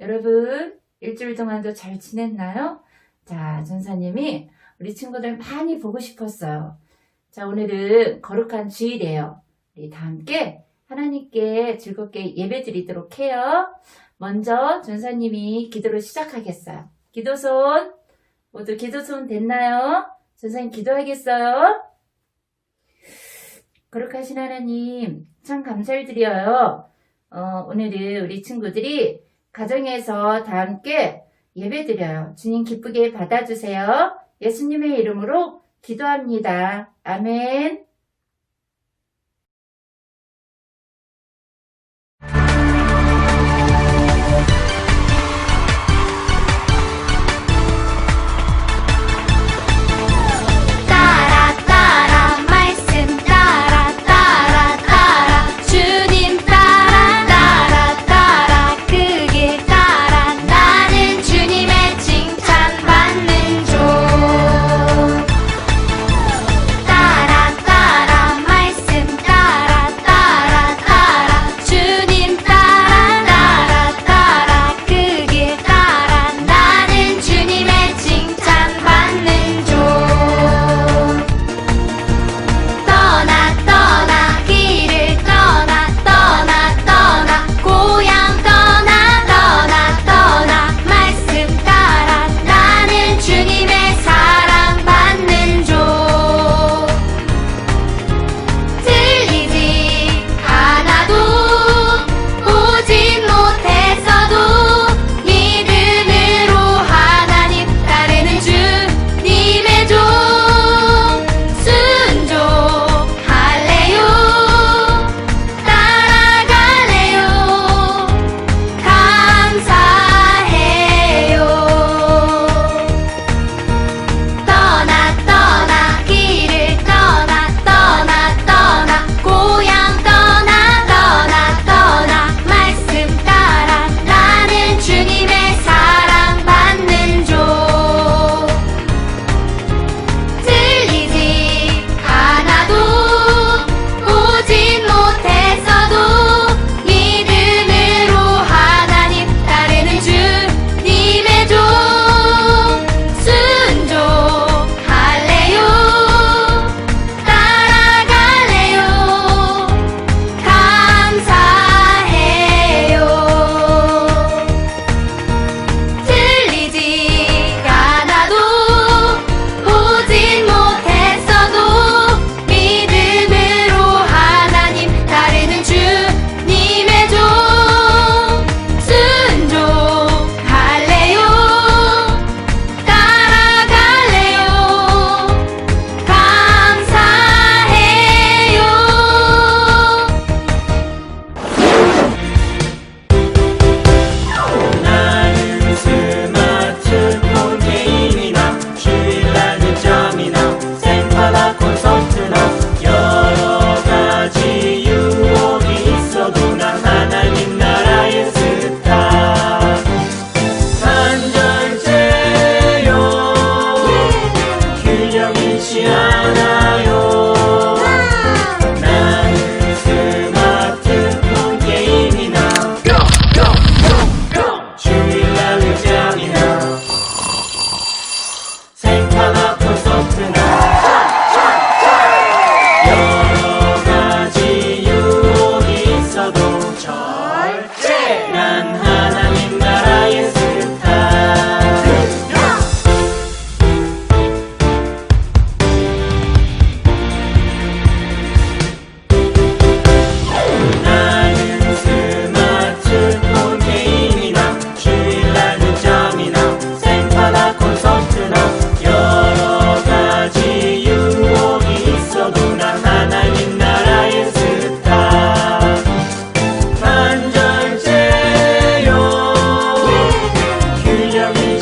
여러분 일주일 동안도 잘 지냈나요? 자 전사님이 우리 친구들 많이 보고 싶었어요. 자 오늘은 거룩한 주일이에요. 우리 다 함께 하나님께 즐겁게 예배드리도록 해요. 먼저 전사님이 기도를 시작하겠어요. 기도손 모두 기도손 됐나요? 전사님 기도하겠어요. 거룩하신 하나님 참 감사를 드려요. 어, 오늘은 우리 친구들이 가정에서 다 함께 예배드려요. 주님 기쁘게 받아주세요. 예수님의 이름으로 기도합니다. 아멘.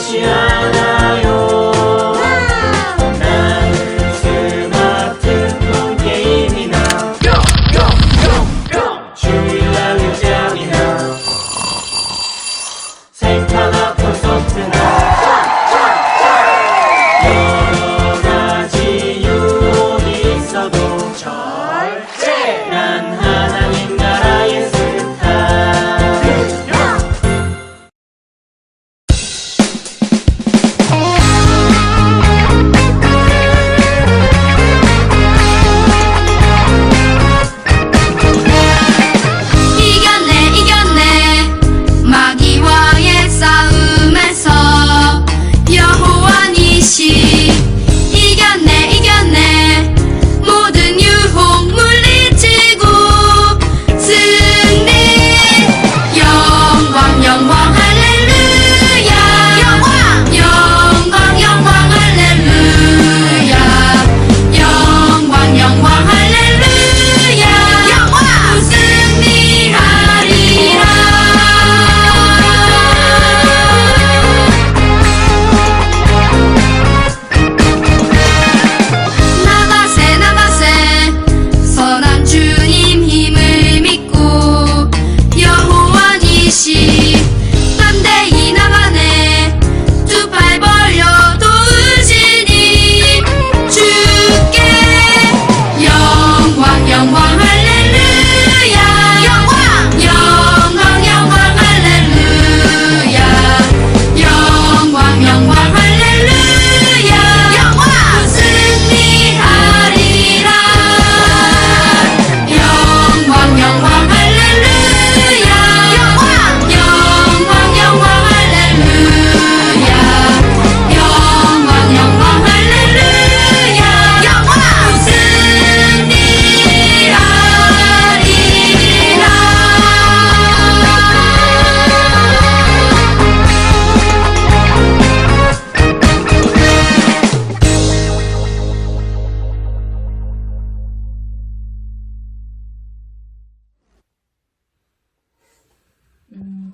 需的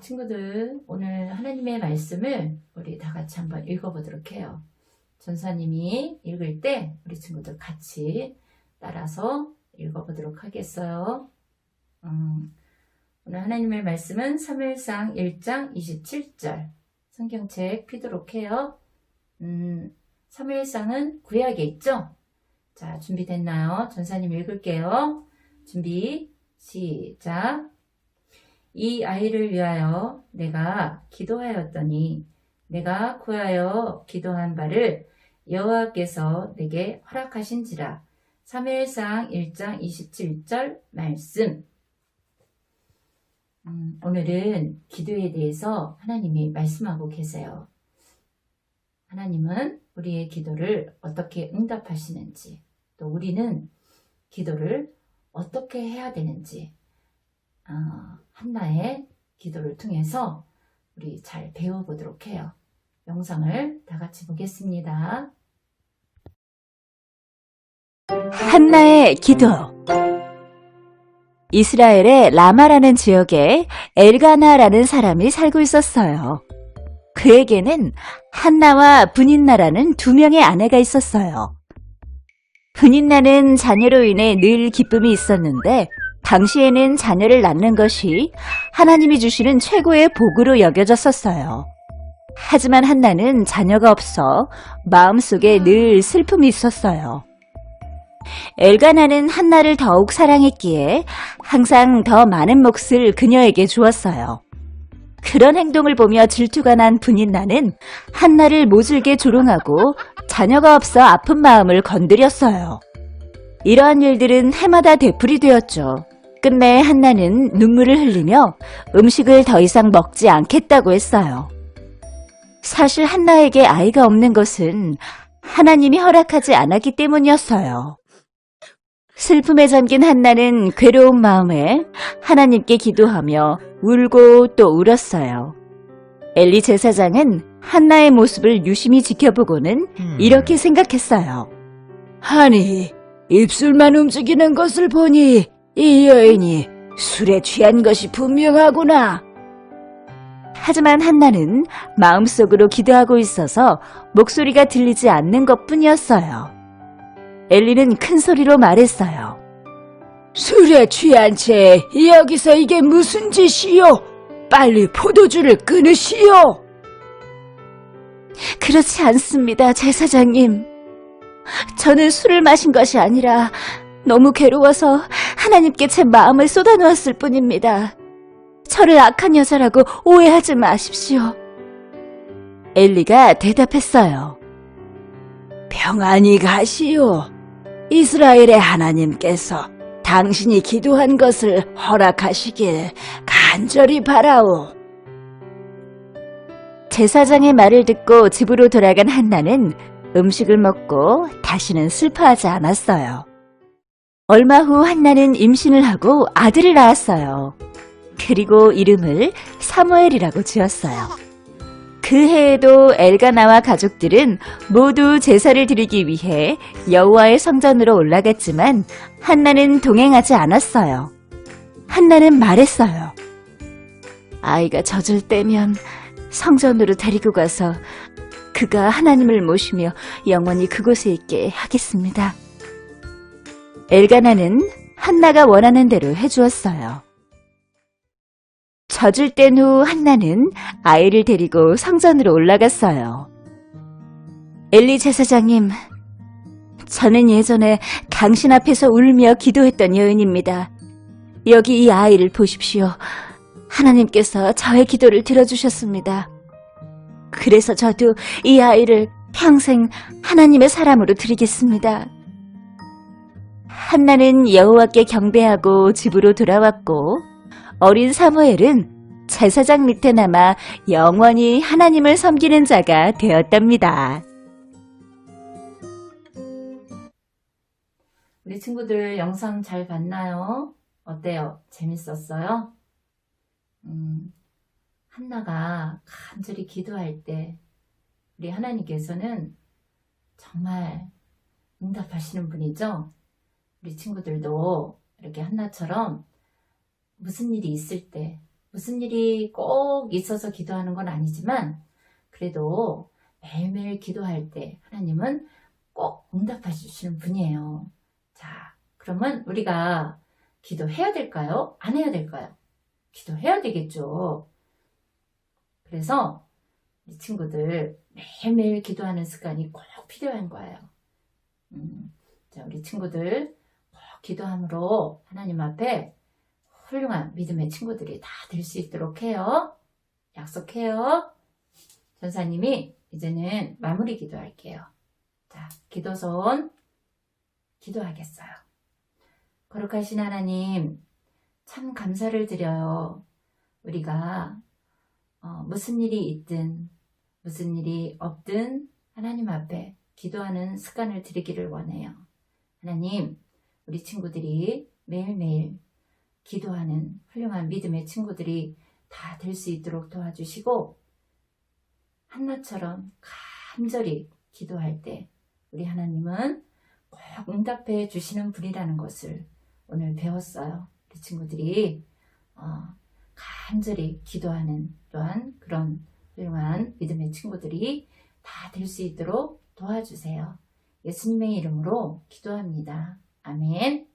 친구들, 오늘 하나님의 말씀을 우리 다 같이 한번 읽어보도록 해요. 전사님이 읽을 때 우리 친구들 같이 따라서 읽어보도록 하겠어요. 음, 오늘 하나님의 말씀은 3일상 1장 27절 성경책 피도록 해요. 음, 3일상은 구약에 있죠? 자, 준비됐나요? 전사님 읽을게요. 준비, 시작. 이 아이를 위하여 내가 기도하였더니 내가 구하여 기도한 바를 여호와께서 내게 허락하신지라. 3일상 1장 27절 말씀. 음, 오늘은 기도에 대해서 하나님이 말씀하고 계세요. 하나님은 우리의 기도를 어떻게 응답하시는지, 또 우리는 기도를 어떻게 해야 되는지, 어, 한나의 기도를 통해서 우리 잘 배워보도록 해요. 영상을 다 같이 보겠습니다. 한나의 기도. 이스라엘의 라마라는 지역에 엘가나라는 사람이 살고 있었어요. 그에게는 한나와 분인나라는 두 명의 아내가 있었어요. 분인나는 자녀로 인해 늘 기쁨이 있었는데 당시에는 자녀를 낳는 것이 하나님이 주시는 최고의 복으로 여겨졌었어요. 하지만 한나는 자녀가 없어 마음속에 늘 슬픔이 있었어요. 엘가나는 한나를 더욱 사랑했기에 항상 더 많은 몫을 그녀에게 주었어요. 그런 행동을 보며 질투가 난 분인 나는 한나를 모질게 조롱하고 자녀가 없어 아픈 마음을 건드렸어요. 이러한 일들은 해마다 되풀이 되었죠. 끝내 한나는 눈물을 흘리며 음식을 더 이상 먹지 않겠다고 했어요. 사실 한나에게 아이가 없는 것은 하나님이 허락하지 않았기 때문이었어요. 슬픔에 잠긴 한나는 괴로운 마음에 하나님께 기도하며 울고 또 울었어요. 엘리 제사장은 한나의 모습을 유심히 지켜보고는 이렇게 생각했어요. 아니, 입술만 움직이는 것을 보니 이 여인이 술에 취한 것이 분명하구나. 하지만 한나는 마음속으로 기도하고 있어서 목소리가 들리지 않는 것 뿐이었어요. 엘리는 큰 소리로 말했어요. 술에 취한 채 여기서 이게 무슨 짓이요? 빨리 포도주를 끊으시오. 그렇지 않습니다, 제사장님. 저는 술을 마신 것이 아니라 너무 괴로워서 하나님께 제 마음을 쏟아놓았을 뿐입니다. 저를 악한 여자라고 오해하지 마십시오. 엘리가 대답했어요. 평안히 가시오. 이스라엘의 하나님께서 당신이 기도한 것을 허락하시길 간절히 바라오. 제사장의 말을 듣고 집으로 돌아간 한나는 음식을 먹고 다시는 슬퍼하지 않았어요. 얼마 후 한나는 임신을 하고 아들을 낳았어요. 그리고 이름을 사무엘이라고 지었어요. 그 해에도 엘가나와 가족들은 모두 제사를 드리기 위해 여호와의 성전으로 올라갔지만 한나는 동행하지 않았어요. 한나는 말했어요. 아이가 젖을 떼면 성전으로 데리고 가서 그가 하나님을 모시며 영원히 그곳에 있게 하겠습니다. 엘가나는 한나가 원하는 대로 해주었어요. 젖을 뗀 후 한나는 아이를 데리고 성전으로 올라갔어요. 엘리 제사장님, 저는 예전에 당신 앞에서 울며 기도했던 여인입니다. 여기 이 아이를 보십시오. 하나님께서 저의 기도를 들어주셨습니다. 그래서 저도 이 아이를 평생 하나님의 사람으로 드리겠습니다. 한나는 여호와께 경배하고 집으로 돌아왔고 어린 사무엘은 제사장 밑에 남아 영원히 하나님을 섬기는 자가 되었답니다. 우리 친구들 영상 잘 봤나요? 어때요? 재밌었어요? 음, 한나가 간절히 기도할 때 우리 하나님께서는 정말 응답하시는 분이죠? 우리 친구들도 이렇게 한나처럼 무슨 일이 있을 때 무슨 일이 꼭 있어서 기도하는 건 아니지만 그래도 매일매일 기도할 때 하나님은 꼭 응답해 주시는 분이에요. 자, 그러면 우리가 기도해야 될까요? 안 해야 될까요? 기도해야 되겠죠. 그래서 우리 친구들 매일매일 기도하는 습관이 꼭 필요한 거예요. 음, 자, 우리 친구들 꼭 기도함으로 하나님 앞에 훌륭한 믿음의 친구들이 다 될 수 있도록 해요. 약속해요. 전사님이 이제는 마무리 기도할게요. 자, 기도손 기도하겠어요. 거룩하신 하나님, 참 감사를 드려요. 우리가 어, 무슨 일이 있든 무슨 일이 없든 하나님 앞에 기도하는 습관을 들이기를 원해요. 하나님, 우리 친구들이 매일매일 기도하는 훌륭한 믿음의 친구들이 다 될 수 있도록 도와주시고 한나처럼 간절히 기도할 때 우리 하나님은 꼭 응답해 주시는 분이라는 것을 오늘 배웠어요. 우리 친구들이 어, 간절히 기도하는 또한 그런 훌륭한 믿음의 친구들이 다 될 수 있도록 도와주세요. 예수님의 이름으로 기도합니다. 아멘.